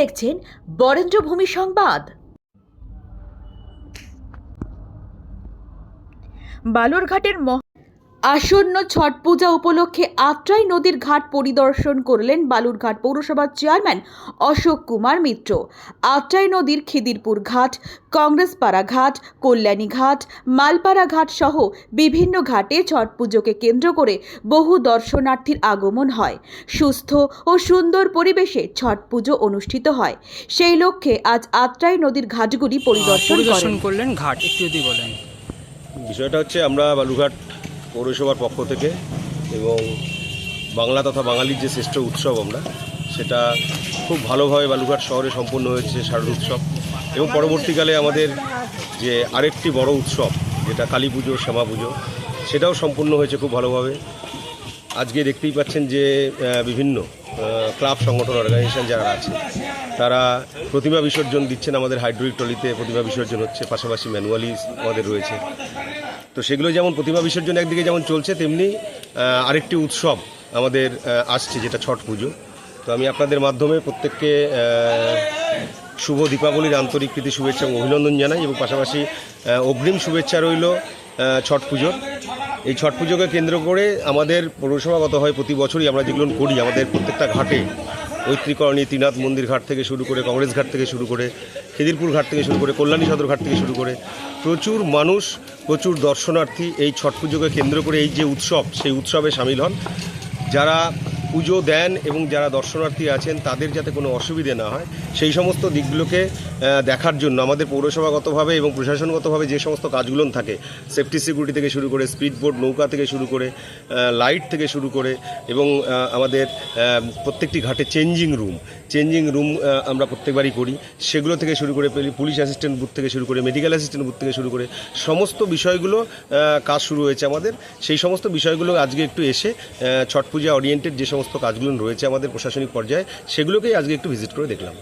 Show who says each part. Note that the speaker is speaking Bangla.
Speaker 1: দেখছেন বরেন্দ্র ভূমি সংবাদ। বালুরঘাটের মহ আসন্ন ছট পূজা উপলক্ষে আত্রাই নদীর ঘাট পরিদর্শন করলেন বালুরঘাট পৌরসভার চেয়ারম্যান অশোক কুমার মিত্র। আত্রাই নদীর খিদিরপুর ঘাট কংগ্রেসপাড়া ঘাট কল্যাণী ঘাট মালপাড়া ঘাট সহ বিভিন্ন ঘাটে ছট পুজোকে কেন্দ্র করে বহু দর্শনার্থীর আগমন হয়। সুস্থ ও সুন্দর পরিবেশে ছট পুজো অনুষ্ঠিত হয়। সেই লক্ষ্যে আজ আত্রাই নদীর ঘাটগুলি পরিদর্শন
Speaker 2: পরিদর্শন করলেন ঘাট একটু যদি বলেন।
Speaker 3: বিষয়টা হচ্ছে আমরা বালুঘাট পৌরসভার পক্ষ থেকে এবং বাংলা তথা বাঙালির যে শ্রেষ্ঠ উৎসব আমরা, সেটা খুব ভালোভাবে বালুঘাট শহরে সম্পন্ন হয়েছে শারদ উৎসব। এবং পরবর্তীকালে আমাদের যে আরেকটি বড় উৎসব, যেটা কালী পুজো, শ্যামা পুজো, সেটাও সম্পূর্ণ হয়েছে খুব ভালোভাবে। আজকে দেখতেই পাচ্ছেন যে বিভিন্ন ক্লাব সংগঠন অর্গানাইজেশন যারা আছে, তারা প্রতিমা বিসর্জন দিচ্ছেন আমাদের হাইড্রোলিক টলিতে, প্রতিমা বিসর্জন হচ্ছে, পাশাপাশি ম্যানুয়ালি আমাদের রয়েছে। তো সেগুলো যেমন প্রতিমা বিসর্জন একদিকে যেমন চলছে, তেমনি আরেকটি উৎসব আমাদের আসছে যেটা ছট পুজো। তো আমি আপনাদের মাধ্যমে প্রত্যেককে শুভ দীপাবলির আন্তরিক প্রীতি, শুভেচ্ছা এবং অভিনন্দন জানাই এবং পাশাপাশি অগ্রিম শুভেচ্ছা রইল ছট পুজোর। এই ছট পুজোকে কেন্দ্র করে আমাদের পৌরসভাগত হয় প্রতি বছরই আমরা যেগুলো করি, আমাদের প্রত্যেকটা ঘাটে ঐত্রিকরণী, ত্রিনাথ মন্দির ঘাট থেকে শুরু করে, কংগ্রেস ঘাট থেকে শুরু করে, খেদিরপুর ঘাট থেকে শুরু করে, কল্যাণী সদর ঘাট থেকে শুরু করে প্রচুর মানুষ প্রচুর দর্শনার্থী এই ছট পুজোকে কেন্দ্র করে এই যে উৎসব, সেই উৎসবে সামিল হন। যারা পুজো দেন এবং যারা দর্শনার্থী আছেন, তাদের যাতে কোনো অসুবিধে না হয়। সেই সমস্ত দিকগুলোকে দেখার জন্য আমাদের পৌরসভাগতভাবে এবং প্রশাসনগতভাবে যে সমস্ত কাজগুলো থাকে, সেফটি সিকিউরিটি থেকে শুরু করে, স্পিড বোট, নৌকা থেকে শুরু করে লাইট থেকে শুরু করে এবং আমাদের প্রত্যেকটি ঘাটে চেঞ্জিং রুম। চেঞ্জিং রুম আমরা প্রত্যেকবারই করি। সেগুলো থেকে শুরু করে পুলিশ অ্যাসিস্ট্যান্ট বুথ থেকে শুরু করে, মেডিকেল অ্যাসিস্ট্যান্ট বুথ থেকে শুরু করে, সমস্ত বিষয়গুলো কাজ শুরু হয়েছে আমাদের। সেই সমস্ত বিষয়গুলো আজকে একটু এসে ছট পূজা ওরিয়েন্টেড যে সমস্ত কাজগুলো রয়েছে আমাদের প্রশাসনিক পর্যায়ে সেগুলোকেই আজকে একটু ভিজিট করে দেখলাম।